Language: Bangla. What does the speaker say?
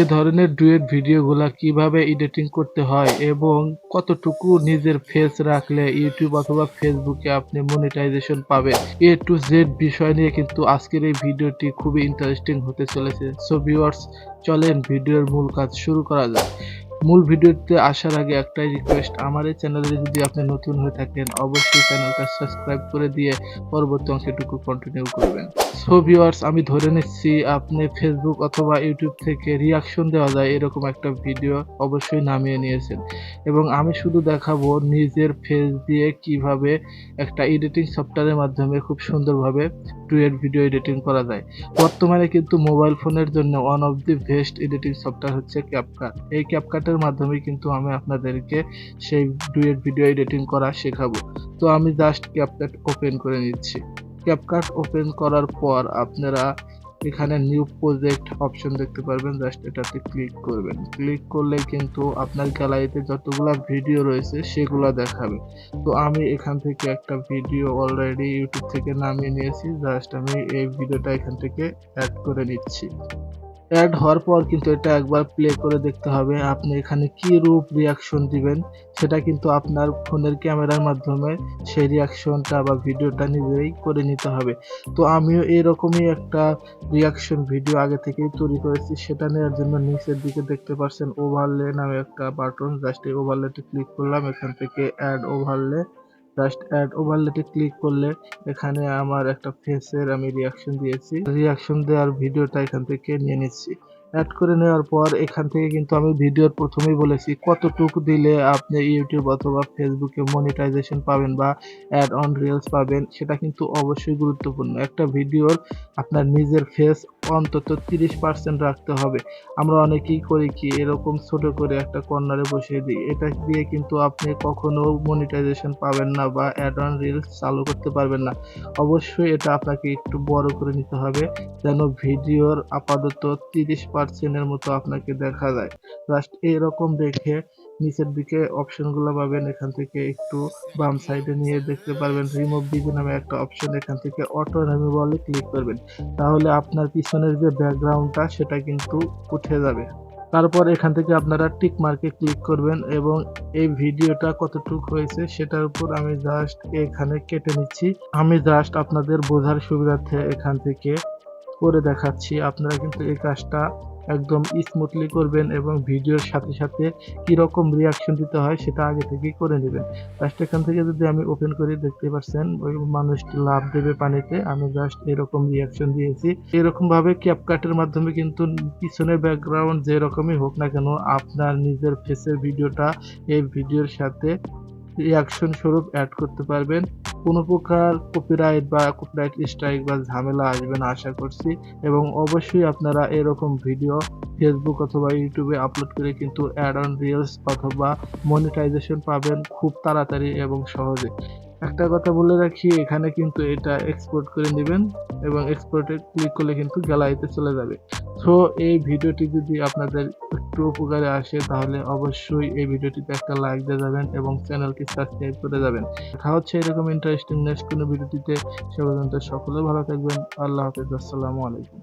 এ ধরনের ডুয়েট ভিডিওগুলা কীভাবে এডিটিং করতে হয় এবং কতটুকু নিজের ফেস রাখলে ইউটিউব অথবা ফেসবুকে আপনি মনিটাইজেশন পাবেন? এ টু জেড বিষয় নিয়ে কিন্তু আজকের এই ভিডিওটি খুবই ইন্টারেস্টিং হতে চলেছে। সো ভিউয়ার্স চলেন ভিডিওর মূল কাজ শুরু করা যাক। মূল ভিডিওতে আসার আগে একটাই রিকোয়েস্ট আমার এই চ্যানেলে যদি আপনি নতুন হয়ে থাকেন, অবশ্যই চ্যানেলটা সাবস্ক্রাইব করে দিয়ে পরবর্তী অংশটুকু কন্টিনিউ করবেন। সো ভিউয়ার্স আমি ধরে নিচ্ছি আপনি ফেসবুক অথবা ইউটিউব থেকে রিয়াকশন দেওয়া যায় এরকম একটা ভিডিও অবশ্যই নামিয়ে নিয়েছেন। এবং আমি শুধু দেখাবো নিজের ফেস দিয়ে কীভাবে একটা এডিটিং সফটওয়্যারের মাধ্যমে খুব সুন্দরভাবে টুয়েট ভিডিও এডিটিং করা যায়। বর্তমানে কিন্তু মোবাইল ফোনের জন্য one of the best editing software হচ্ছে ক্যাপকাট এই ক্যাপকাটের মাধ্যমে কিন্তু আমি আপনাদেরকে সেই ডুয়েট ভিডিও এডিটিং করা শেখাবো। তো আমি জাস্ট ক্যাপকাট ওপেন করে নিচ্ছি। ক্যাপকাট ওপেন করার পর আপনারা এখানে নিউ প্রজেক্ট অপশন দেখতে পারবেন। জাস্ট এটাতে ক্লিক করবেন। ক্লিক করলে কিন্তু আপনার গ্যালারিতে যতগুলো ভিডিও রয়েছে, সেগুলো দেখাবে। তো আমি এখান থেকে একটা ভিডিও অলরেডি ইউটিউব থেকে নামিয়ে নিয়েছি। জাস্ট আমি এই ভিডিওটা এখান থেকে অ্যাড করে নিচ্ছি। অ্যাড হওয়ার পর কিন্তু এটা একবার প্লে করে দেখতে হবে। আপনি এখানে কি রূপ রিয়াকশন দিবেন, সেটা কিন্তু আপনার ফোনের ক্যামেরার মাধ্যমে সেই রিয়াকশনটা বা ভিডিওটা নিজেই করে নিতে হবে। তো আমিও এরকমই একটা রিয়াকশন ভিডিও আগে থেকেই তৈরি করেছি, সেটা নেওয়ার জন্য নিচের দিকে দেখতে পাচ্ছেন ওভারলে নামে একটা বাটন জাস্ট এই ওভারলেতে ক্লিক করলাম, এখান থেকে অ্যাড ওভারলে জাস্ট অ্যাড ওভারলেটে ক্লিক করলে এখানে আমার একটা ফেসের আমি রিয়াকশন দিয়েছি। রিয়াকশন দেওয়ার ভিডিওটা এখান থেকে নিয়ে নিচ্ছি। অ্যাড করে নেওয়ার পর এখান থেকে কিন্তু আমি ভিডিওর প্রথমেই বলেছি কতটুকু দিলে আপনি ইউটিউব অথবা ফেসবুকে মনিটাইজেশন পাবেন বা অ্যাড অন রিলস পাবেন, সেটা কিন্তু অবশ্যই গুরুত্বপূর্ণ। একটা ভিডিওর আপনার নিজের ফেস অন্তত তিরিশ পার্সেন্ট রাখতে হবে। আমরা অনেকেই করি কি, এরকম ছোট করে একটা কর্নারে বসিয়ে দিই। এটা দিয়ে কিন্তু আপনি কখনো মনিটাইজেশন পাবেন না বা অ্যাড অন রিলস চালু করতে পারবেন না। অবশ্যই এটা আপনাকে একটু বড় করে নিতে হবে, যেন ভিডিওর আপাতত তিরিশ পার্সেন্টের মতো আপনাকে দেখা যায়। জাস্ট এরকম দেখে নিচের দিকে অপশনগুলো পাবেন। এখান থেকে একটু বাম সাইডে নিয়ে দেখতে পারবেন। রিমুভ ডিবি নামে একটা অপশন এখান থেকে অটো বলে ক্লিক করবেন। তাহলে আপনার পিছনের যে ব্যাকগ্রাউন্ডটা সেটা কিন্তু উঠে যাবে। তারপর এখান থেকে আপনারা টিক মার্কে ক্লিক করবেন এবং এই ভিডিওটা কতটুক হয়েছে, সেটার উপর আমি জাস্ট এখানে কেটে নিচ্ছি। আমি জাস্ট আপনাদের বোঝার সুবিধার্থে এখান থেকে করে দেখাচ্ছি। আপনারা কিন্তু এই কাজটা একদম স্মুথলি করবেন এবং ভিডিওর সাথে সাথে কীরকম রিয়াকশন দিতে হয় সেটা আগে থেকেই করে নেবেন। জাস্ট এখান থেকে যদি আমি ওপেন করি, দেখতে পাচ্ছেন ওই মানুষটি লাভ দেবে পানিতে। আমি জাস্ট এরকম রিয়াকশন দিয়েছি। এরকমভাবে ক্যাপকাটের মাধ্যমে কিন্তু পিছনের ব্যাকগ্রাউন্ড যেরকমই হোক না কেন, আপনার নিজের ফেসের ভিডিওটা এই ভিডিওর সাথে রিয়াকশন স্বরূপ অ্যাড করতে পারবেন। কোনো প্রকার কপিরাইট বা কপিরাইট স্ট্রাইক বা ঝামেলা আসবে না আশা করছি। এবং অবশ্যই আপনারা এরকম ভিডিও ফেসবুক অথবা ইউটিউবে আপলোড করে কিন্তু অ্যাড অন রিলস অথবা মনিটাইজেশন পাবেন খুব তাড়াতাড়ি এবং সহজে। একটা কথা বলে রাখি, এখানে কিন্তু এটা এক্সপোর্ট করে নেবেন এবং এক্সপোর্টে ক্লিক করলে কিন্তু গ্যালারিতে চলে যাবে। সো এই ভিডিওটি যদি আপনাদের একটু উপকারে আসে, তাহলে অবশ্যই এই ভিডিওটিতে একটা লাইক দিয়ে যাবেন এবং চ্যানেলটি সাবস্ক্রাইব করে যাবেন। দেখা হচ্ছে, এরকম ইন্টারেস্টিং নেক্সট কোনো ভিডিওটিতে সে পর্যন্ত সকলে ভালো থাকবেন। আল্লাহ হাফেজ, আসসালামু আলাইকুম।